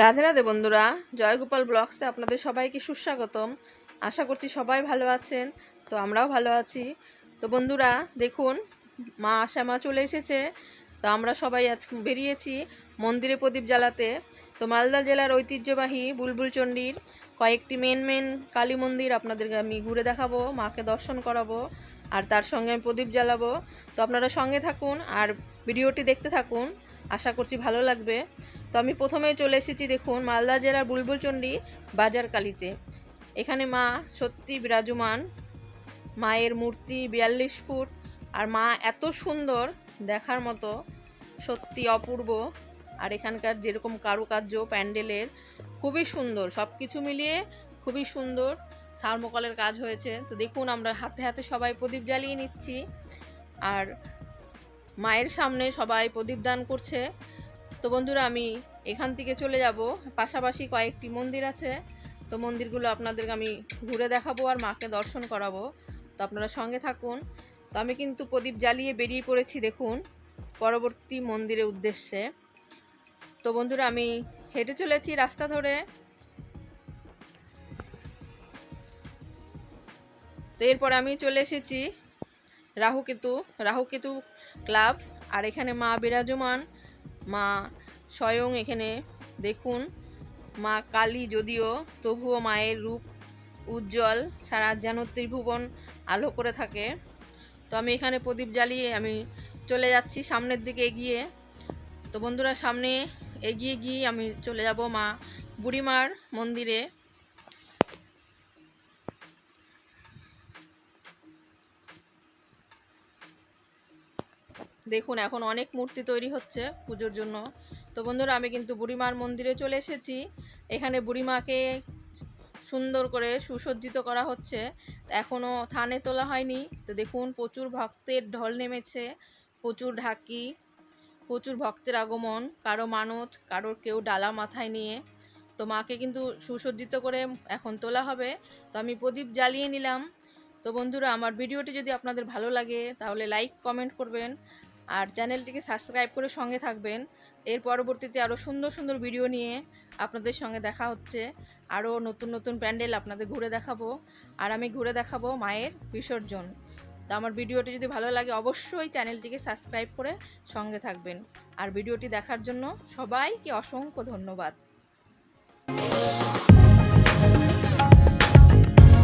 রাধে রাধে বন্ধুরা, জয়গোপাল ব্লগসে আপনাদের সবাইকে সুস্বাগতম। আশা করছি সবাই ভালো আছেন, তো আমরাও ভালো আছি। তো বন্ধুরা, দেখুন, মা আশা মা চলে এসেছে। তো আমরা সবাই আজ বেরিয়েছি মন্দিরে প্রদীপ জ্বালাতে। তো মালদা জেলার ঐতিহ্যবাহী বুলবুল চণ্ডীর কয়েকটি মেন মেন কালী মন্দির আপনাদেরকে আমি ঘুরে দেখাবো, মাকে দর্শন করাবো, আর তার সঙ্গে আমি প্রদীপ জ্বালাবো। তো আপনারা সঙ্গে থাকুন আর ভিডিওটি দেখতে থাকুন, আশা করছি ভালো লাগবে। তো আমি প্রথমেই চলে এসেছি, দেখুন, মালদা জেলার বুলবুলচণ্ডী বাজার কালীতে। এখানে মা সত্যি বিরাজমান, মায়ের মূর্তি বিয়াল্লিশ ফুট, আর মা এত সুন্দর দেখার মতো, সত্যি অপূর্ব। আর এখানকার যেরকম কারুকার্য, প্যান্ডেলের, খুবই সুন্দর। সব কিছু মিলিয়ে খুবই সুন্দর থার্মোকলের কাজ হয়েছে। তো দেখুন, আমরা হাতে হাতে সবাই প্রদীপ জ্বালিয়ে নিচ্ছি। আর মায়ের সামনে সবাই প্রদীপ দান করছে। তো বন্ধুরা, আমি এখান থেকে চলে যাব। পাশাপাশি কয়েকটি মন্দির আছে। তো মন্দিরগুলো আপনাদেরকে আমি ঘুরে দেখাবো আর মাকে দর্শন করাবো। তো আপনারা সঙ্গে থাকুন। তো আমি কিন্তু প্রদীপ জ্বালিয়ে বেরিয়ে পড়েছি, দেখুন, পরবর্তী মন্দিরের উদ্দেশ্যে। তো বন্ধুরা, আমি হেঁটে চলেছি রাস্তা ধরে। তো এরপর আমি চলে এসেছি রাহুকেতু রাহুকেতু ক্লাব। আর এখানে মা বিরাজমান। মা স্বয়ং এখানে দেখুন। মা কালী যদিও তবুও মায়ের রূপ উজ্জ্বল, সারা যেন ত্রিভুবন আলো করে থাকে। তো আমি এখানে প্রদীপ জ্বালিয়ে আমি চলে যাচ্ছি সামনের দিকে এগিয়ে। তো বন্ধুরা, সামনে এগিয়ে গিয়ে আমি চলে যাব মা বুড়িমার মন্দিরে। দেখুন, এখন অনেক মূর্তি তৈরি হচ্ছে পুজোর জন্য। তো বন্ধুরা, আমি কিন্তু বুড়িমার মন্দিরে চলে এসেছি। এখানে বুড়িমাকে সুন্দর করে সুসজ্জিত করা হচ্ছে। এখনও থানে তোলা হয়নি। তো দেখুন, প্রচুর ভক্তের ঢল নেমেছে, প্রচুর ঢাকি, প্রচুর ভক্তের আগমন, কারও মানত, কারোর কেউ ডালা মাথায় নিয়ে। তো মাকে কিন্তু সুসজ্জিত করে এখন তোলা হবে। তো আমি প্রদীপ জ্বালিয়ে নিলাম। তো বন্ধুরা, আমার ভিডিওটি যদি আপনাদের ভালো লাগে, তাহলে লাইক, কমেন্ট করবেন। আর চ্যানেলটিকে সাবস্ক্রাইব করে সঙ্গে থাকবেন। এর পরবর্তীতে আরও সুন্দর সুন্দর ভিডিও নিয়ে আপনাদের সঙ্গে দেখা হচ্ছে। আরও নতুন নতুন প্যান্ডেল আপনাদের ঘুরে দেখাবো। আর আমি ঘুরে দেখাবো মায়ের বিসর্জন। তো আমার ভিডিওটি যদি ভালো লাগে অবশ্যই চ্যানেলটিকে সাবস্ক্রাইব করে সঙ্গে থাকবেন। আর ভিডিওটি দেখার জন্য সবাইকে অসংখ্য ধন্যবাদ।